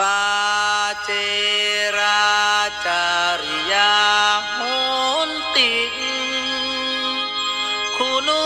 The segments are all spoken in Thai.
ปาเจราจาริยาโหนติคุณู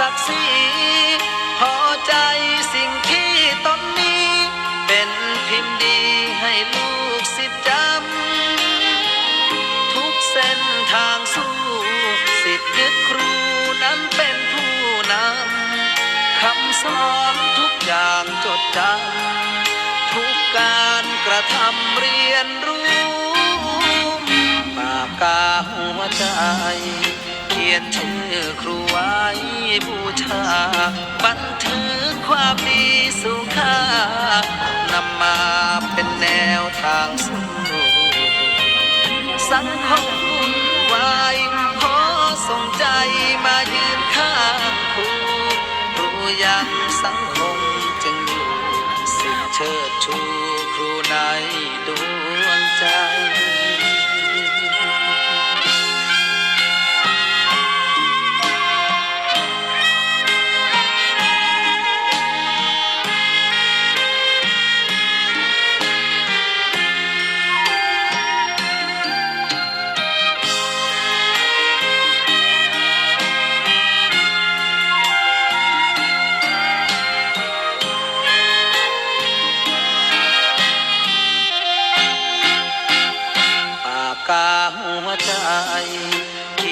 ศักดิ์ศรีพอใจสิ่งที่ตนมีเป็นพิมพ์ดีให้ลูกศิษย์จำทุกเส้นทางสู้สิทธิ์ยึดครูนั้นเป็นผู้นำคำสอนทุกอย่างจดจำทุกการกระทำเรียนรู้ปากาหัวใจเขียนชื่อครู บูชา บันทึกความดีสู่ค่านำมาเป็นแนวทางสู่สังคม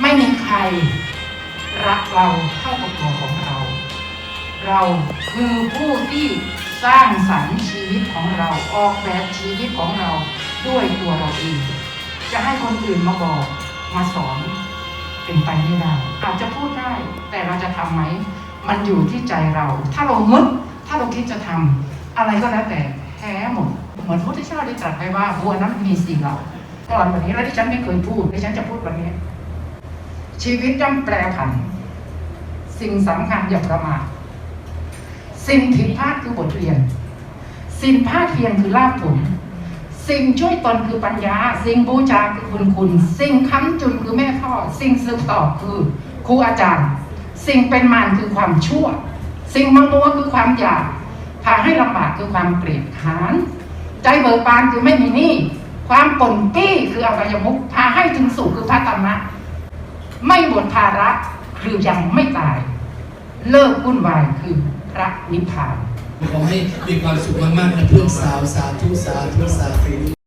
ไม่มีใครรักเราเท่ากับตัวของเรา เราคือผู้ที่สร้างสรรค์ชีวิตของเราออกแบบชีวิตของเราด้วยตัวเราเอง จะให้คนอื่นมาบอกมาสอนเป็นไปไม่ได้อาจจะพูดได้ แต่เราจะทำไหม มันอยู่ที่ใจเรา ถ้าเรามึดถ้าเราคิดจะทำอะไรก็แล้วแต่แพ้หมด เหมือนพระพุทธเจ้าได้ตรัสไว้ว่าวัวนั้นมีสี่เหล่าก่อนวันนี้แล้วที่ฉันไม่เคยพูดที่ฉันจะพูดวันนี้ ชีวิตย่อมแปรผัน สิ่งสำคัญอย่าประมาทสิ่งผิดพลาดคือบทเรียน สิ่งพลาดเพียงคือลาภผล สิ่งช่วยตนคือปัญญา สิ่งบูชาคือคุณคุณ สิ่งค้ำจุนคือแม่พ่อ สิ่งสืบต่อคือครูอาจารย์ สิ่งเป็นมารคือความชั่ว สิ่งมังมัวคือความอยากพาให้ลำบากคือความเกลียดขาน ใจเบิกบานคือไม่มีหนี้ความปนปี้คืออบายมุขพาให้ถึงสุขคือพระธรรมะ ไม่หมดภาระคือยังไม่ตาย เลิกวุ่นวายคือพระนิพพานขอให้มีความสุขมากๆนะเพื่อนสาวสาธุสาธุสาธุ